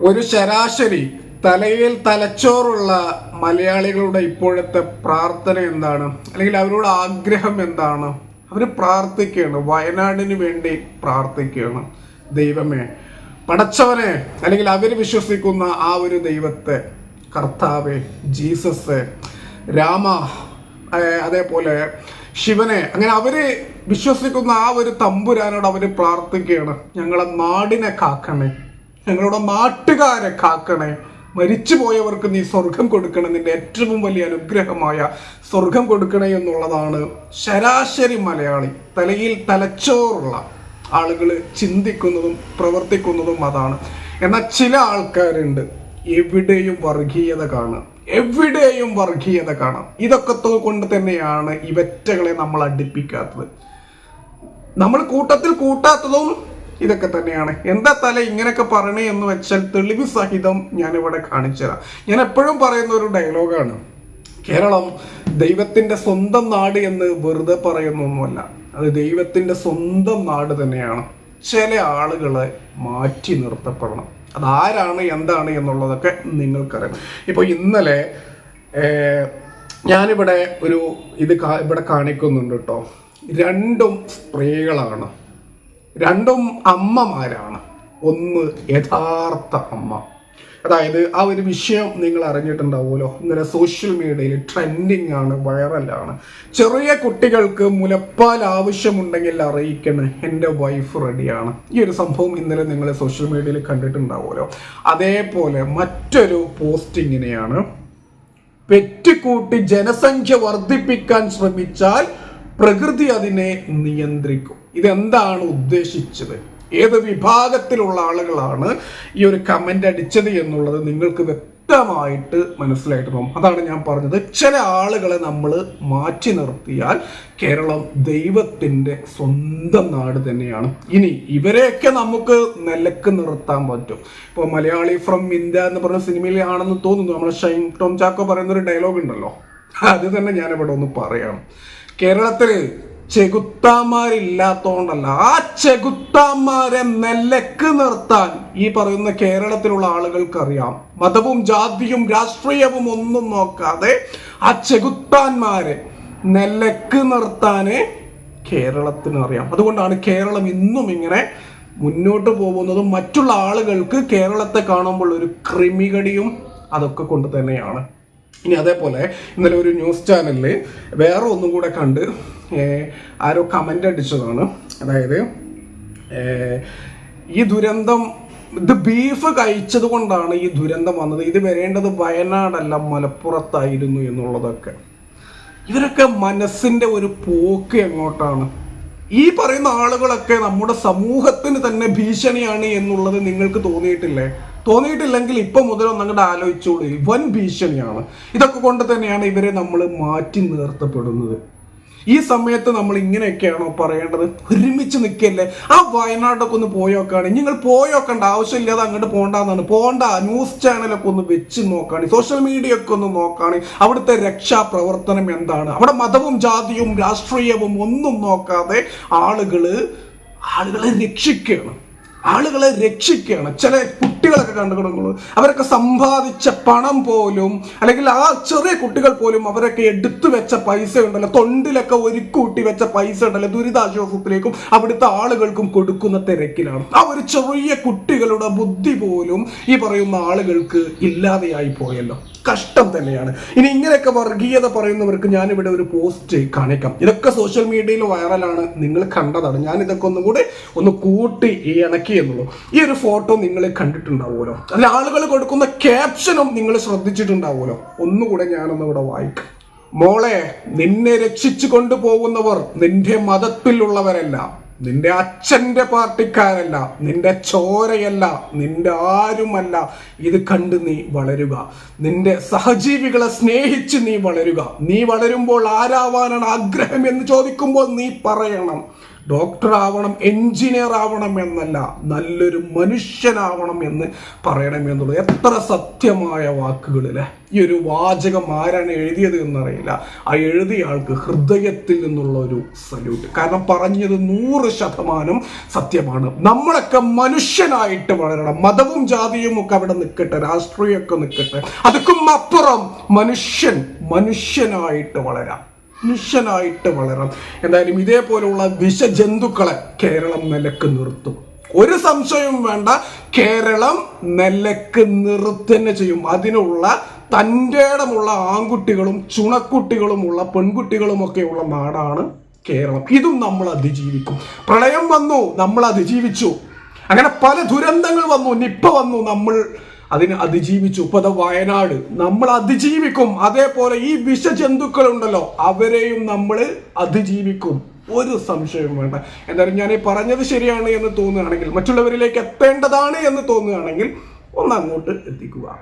ഒരു ശരാശരി തലയിൽ തലച്ചോറുള്ള മലയാളികളുടെ ഇപ്പോഴത്തെ പ്രാർത്ഥന എന്താണ്? അല്ലെങ്കിൽ അവരുടെ ആഗ്രഹം എന്താണ്? അവർ പ്രാർത്ഥിക്കുകയാണ്. വയനാടിന് വേണ്ടി പ്രാർത്ഥിക്കുകയാണ് ദൈവമേ. പടച്ചവനെ അല്ലെങ്കിൽ അവർ വിശ്വസിക്കുന്ന ആ ഒരു ദൈവത്തെ കർത്താവെ ജീസസ് രാമ അതേപോലെ ശിവനെ അങ്ങനെ അവർ വിശ്വസിക്കുന്ന ആ ഒരു തമ്പുരാനോട് അവർ പ്രാർത്ഥിക്കുകയാണ്. ഞങ്ങളെ നാടിനെ കാക്കണേ. ഞങ്ങളുടെ നാട്ടുകാരെ കാക്കണേ മരിച്ചു പോയവർക്ക് നീ സ്വർഗം കൊടുക്കണേ നിന്റെ ഏറ്റവും വലിയ അനുഗ്രഹമായ സ്വർഗം കൊടുക്കണേ എന്നുള്ളതാണ് ശരാശരി മലയാളി. തലയിൽ തലച്ചോറുള്ള ആളുകൾ ചിന്തിക്കുന്നതും പ്രവർത്തിക്കുന്നതും അതാണ്. എന്നാൽ ചില ആൾക്കാരുണ്ട് എവിടെയും വർഗീയത കാണുക. എവിടെയും വർഗീയത കാണാം ഇതൊക്കെ കൊണ്ട് തന്നെയാണ് ഇവറ്റകളെ നമ്മൾ അടുപ്പിക്കാത്തത്. നമ്മൾ കൂട്ടത്തിൽ കൂട്ടാത്തതും ഇതൊക്കെ തന്നെയാണ്. എന്താ തല ഇങ്ങനെയൊക്കെ പറയണേ എന്ന് വെച്ചാൽ തെളിവ് സഹിതം ഞാൻ ഇവിടെ കാണിച്ചുതരാം ഞാൻ എപ്പോഴും പറയുന്ന ഒരു ഡയലോഗാണ്. കേരളം ദൈവത്തിന്റെ സ്വന്തം നാട് എന്ന് വെറുതെ പറയുന്നൊന്നുമല്ല. അത് ദൈവത്തിന്റെ സ്വന്തം നാട് തന്നെയാണ്. ചില ആളുകളെ മാറ്റി നിർത്തപ്പെടണം. അതാരാണ് എന്താണ് എന്നുള്ളതൊക്കെ നിങ്ങൾക്കറിയാം. ഇപ്പോൾ ഇന്നലെ ഞാനിവിടെ ഒരു ഇത് ഇവിടെ കാണിക്കുന്നുണ്ട് കേട്ടോ. രണ്ടും സ്ത്രീകളാണ്. രണ്ടും അമ്മമാരാണ്. ഒന്ന് യഥാർത്ഥ അമ്മ. അതായത് ആ ഒരു വിഷയം നിങ്ങൾ അറിഞ്ഞിട്ടുണ്ടാവുമല്ലോ. ഇന്നലെ സോഷ്യൽ മീഡിയയിൽ ട്രെൻഡിങ് ആണ് വൈറലാണ് ചെറിയ കുട്ടികൾക്ക് മുലപ്പാൽ ആവശ്യമുണ്ടെങ്കിൽ അറിയിക്കണം എന്റെ വൈഫ് റെഡിയാണ് ഈ ഒരു സംഭവം ഇന്നലെ നിങ്ങൾ സോഷ്യൽ മീഡിയയിൽ കണ്ടിട്ടുണ്ടാവുമല്ലോ. അതേപോലെ മറ്റൊരു പോസ്റ്റ് ഇങ്ങനെയാണ് ജനസംഖ്യ വർദ്ധിപ്പിക്കാൻ ശ്രമിച്ചാൽ പ്രകൃതി അതിനെ നിയന്ത്രിക്കും. ഇതെന്താണ് ഉദ്ദേശിച്ചത്? ഏത് വിഭാഗത്തിലുള്ള ആളുകളാണ് ഈ ഒരു കമന്റ് അടിച്ചത് എന്നുള്ളത് നിങ്ങൾക്ക് വ്യക്തമായിട്ട് മനസ്സിലായിട്ട് പോകും അതാണ് ഞാൻ പറഞ്ഞത്. ചില ആളുകളെ നമ്മൾ മാറ്റി നിർത്തിയാൽ കേരളം ദൈവത്തിന്റെ സ്വന്തം നാട് തന്നെയാണ്. ഇനി ഇവരെയൊക്കെ നമുക്ക് നിലയ്ക്ക് നിർത്താൻ പറ്റും. ഇപ്പോൾ മലയാളി ഫ്രം ഇന്ത്യ എന്ന് പറഞ്ഞ സിനിമയിലാണെന്ന് തോന്നുന്നു. നമ്മൾ ഷൈൻ ടോം ചാക്കോ പറയുന്ന ഒരു ഡയലോഗ് ഉണ്ടല്ലോ. അത് തന്നെ ഞാൻ ഇവിടെ ഒന്ന് പറയാം. കേരളത്തിൽ ചെകുത്താന്മാരില്ലാത്തോണ്ടല്ല. ആ ചെകുത്താന്മാരെ നിലയ്ക്ക് നിർത്താൻ ഈ പറയുന്ന കേരളത്തിലുള്ള ആളുകൾക്കറിയാം. മതവും ജാതിയും രാഷ്ട്രീയവും ഒന്നും നോക്കാതെ ആ ചെകുത്താന്മാരെ നിലയ്ക്ക് നിർത്താന് കേരളത്തിന് അറിയാം അതുകൊണ്ടാണ് കേരളം ഇന്നും ഇങ്ങനെ മുന്നോട്ട് പോകുന്നതും മറ്റുള്ള ആളുകൾക്ക് കേരളത്തെ കാണുമ്പോൾ ഒരു ക്രിമികടിയും അതൊക്കെ കൊണ്ട് തന്നെയാണ്. ഇനി അതേപോലെ ഇന്നലെ ഒരു ന്യൂസ് ചാനലിൽ വേറെ ഒന്നും കൂടെ കണ്ട് ആരോ കമന്റ് അടിച്ചതാണ്. അതായത് ഈ ദുരന്തം ഇത് ബീഫ് കഴിച്ചത് കൊണ്ടാണ് ഈ ദുരന്തം വന്നത്. ഇത് വരേണ്ടത് വയനാടല്ല മലപ്പുറത്തായിരുന്നു എന്നുള്ളതൊക്കെ. ഇവരൊക്കെ മനസ്സിന്റെ ഒരു പോക്ക് എങ്ങോട്ടാണ്? ഈ പറയുന്ന ആളുകളൊക്കെ നമ്മുടെ സമൂഹത്തിന് തന്നെ ഭീഷണിയാണ് എന്നുള്ളത് നിങ്ങൾക്ക് തോന്നിയിട്ടില്ലേ? തോന്നിയിട്ടില്ലെങ്കിൽ ഇപ്പൊ മുതൽ ഒന്നങ്ങോട്ട് ആലോചിച്ചോളൂ. വൻ ഭീഷണിയാണ്. ഇതൊക്കെ കൊണ്ട് തന്നെയാണ് ഇവരെ നമ്മൾ മാറ്റി നിർത്തപ്പെടുന്നത്. ഈ സമയത്ത് നമ്മൾ ഇങ്ങനെയൊക്കെയാണോ പറയേണ്ടത്? ഒരുമിച്ച് നിൽക്കല്ലേ ആ വയനാടൊക്കെ ഒന്ന് പോയോക്കാണ്. നിങ്ങൾ പോയോക്കണ്ട ആവശ്യമില്ലാതെ അങ്ങോട്ട് പോകണ്ടെന്നാണ് പോകണ്ട ന്യൂസ് ചാനലൊക്കെ ഒന്ന് വെച്ച് നോക്കാണ്. സോഷ്യൽ മീഡിയ ഒക്കെ ഒന്ന് നോക്കാണ്. അവിടുത്തെ രക്ഷാപ്രവർത്തനം എന്താണ്? അവിടെ മതവും ജാതിയും രാഷ്ട്രീയവും ഒന്നും നോക്കാതെ ആളുകൾ ആളുകളെ രക്ഷിക്കുകയാണ്. ആളുകളെ രക്ഷിക്കുകയാണ്. ചില കുട്ടികളൊക്കെ കണ്ടു കണ്ടുകൊടുക്കുള്ളൂ അവരൊക്കെ സമ്പാദിച്ച പണം പോലും അല്ലെങ്കിൽ ആ ചെറിയ കുട്ടികൾ പോലും അവരൊക്കെ എടുത്തു വെച്ച പൈസ ഉണ്ടല്ലോ തൊണ്ടിലൊക്കെ ഒരുക്കൂട്ടി വെച്ച പൈസ ഉണ്ടല്ലോ ദുരിതാശ്വാസത്തിലേക്കും അവിടുത്തെ ആളുകൾക്കും കൊടുക്കുന്ന തിരക്കിലാണ്. ആ ഒരു ചെറിയ കുട്ടികളുടെ ബുദ്ധി പോലും ഈ പറയുന്ന ആളുകൾക്ക് ഇല്ലാതെയായി പോയല്ലോ. കഷ്ടം തന്നെയാണ്. ഇനി ഇങ്ങനെയൊക്കെ വർഗീയത പറയുന്നവർക്ക് ഞാനിവിടെ ഒരു പോസ്റ്റ് കാണിക്കാം. ഇതൊക്കെ സോഷ്യൽ മീഡിയയിൽ വൈറലാണ് നിങ്ങൾ കണ്ടതാണ്. ഞാൻ ഇതൊക്കെ ഒന്നും കൂടെ ഒന്ന് കൂട്ടി ഇണക്കി എന്നുള്ളൂ. ഈ ഒരു ഫോട്ടോ നിങ്ങൾ കണ്ടിട്ടുണ്ടാവുമല്ലോ അതിൽ ആളുകൾ കൊടുക്കുന്ന ക്യാപ്ഷനും നിങ്ങൾ ശ്രദ്ധിച്ചിട്ടുണ്ടാവുമല്ലോ. ഒന്നുകൂടെ ഞാനൊന്ന് ഇവിടെ വായിക്കാം. മോളെ നിന്നെ രക്ഷിച്ചു കൊണ്ടുപോകുന്നവർ നിന്റെ മതത്തിലുള്ളവരല്ല. നിന്റെ അച്ഛന്റെ പാർട്ടിക്കാരല്ല. നിന്റെ ചോരയല്ല. നിന്റെ ആരുമല്ല. ഇത് കണ്ട് നീ വളരുക. നിന്റെ സഹജീവികളെ സ്നേഹിച്ച് നീ വളരുക. നീ വളരുമ്പോൾ ആരാവാനാണ് ആഗ്രഹം എന്ന് ചോദിക്കുമ്പോൾ നീ പറയണം. ഡോക്ടർ ആവണം എഞ്ചിനീയർ ആവണം എന്നല്ല നല്ലൊരു മനുഷ്യനാവണം എന്ന് പറയണം എന്നുള്ളത് എത്ര സത്യമായ വാക്കുകളിലെ ഈ ഒരു വാചകം ആരാണ് എഴുതിയത് എന്നറിയില്ല. ആ എഴുതിയ ആൾക്ക് ഹൃദയത്തിൽ നിന്നുള്ള ഒരു സല്യൂട്ട് കാരണം പറഞ്ഞത് നൂറ് ശതമാനം സത്യമാണ്. നമ്മളൊക്കെ മനുഷ്യനായിട്ട് വളരണം. മതവും ജാതിയും ഒക്കെ അവിടെ നിൽക്കട്ടെ രാഷ്ട്രീയമൊക്കെ നിൽക്കട്ടെ അതുക്കും അപ്പുറം മനുഷ്യൻ മനുഷ്യനായിട്ട് വളരാം. മനുഷ്യനായിട്ട് വളരാം എന്തായാലും ഇതേപോലുള്ള വിഷജന്തുക്കളെ കേരളം നിലയ്ക്ക് നിർത്തും. ഒരു സംശയവും വേണ്ട. കേരളം നിലയ്ക്ക് നിർത്തന്നെ ചെയ്യും. അതിനുള്ള തന്റെ ഇടമുള്ള ആൺകുട്ടികളും ചുണക്കുട്ടികളുമുള്ള പെൺകുട്ടികളുമൊക്കെയുള്ള നാടാണ് കേരളം. ഇതും നമ്മൾ അതിജീവിക്കും. പ്രളയം വന്നു നമ്മൾ അതിജീവിച്ചു. അങ്ങനെ പല ദുരന്തങ്ങൾ വന്നു നിപ്പ വന്നു നമ്മൾ അതിനെ അതിജീവിച്ചു. ഇപ്പൊ വയനാട്. നമ്മൾ അതിജീവിക്കും. അതേപോലെ ഈ വിഷജന്തുക്കൾ ഉണ്ടല്ലോ അവരെയും നമ്മൾ അതിജീവിക്കും. ഒരു സംശയവും വേണ്ട. എന്തായാലും ഞാൻ പറഞ്ഞത് ശരിയാണ് എന്ന് തോന്നുകയാണെങ്കിൽ മറ്റുള്ളവരിലേക്ക് എത്തേണ്ടതാണ് എന്ന് തോന്നുകയാണെങ്കിൽ ഒന്ന് അങ്ങോട്ട് എത്തിക്കുക.